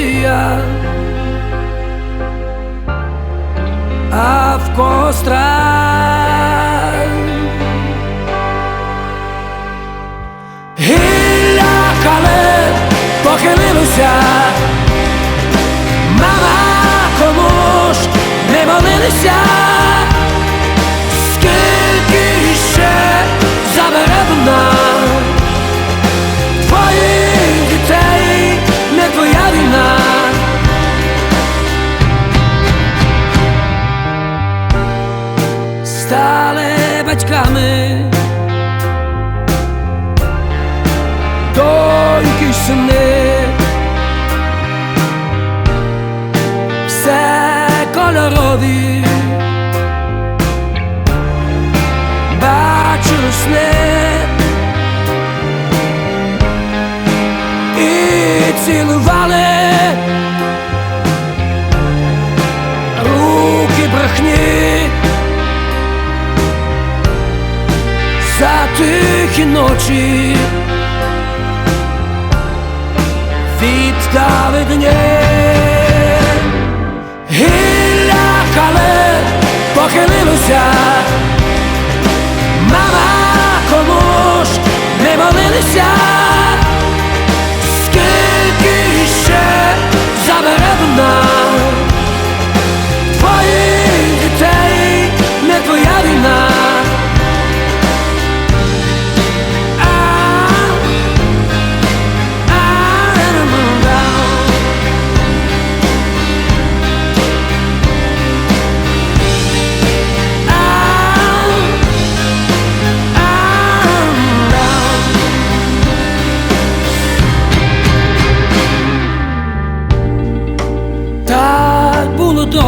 когось надія, а в когось страх. Гілля кале похилилося, мама кому ж не молилися, кольорові, бачили сни і цілували. Руки брехні. За тихі ночі. віддали дні похилилося,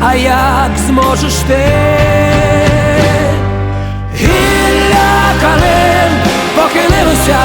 А як зможеш ти? Гілля калин похилилося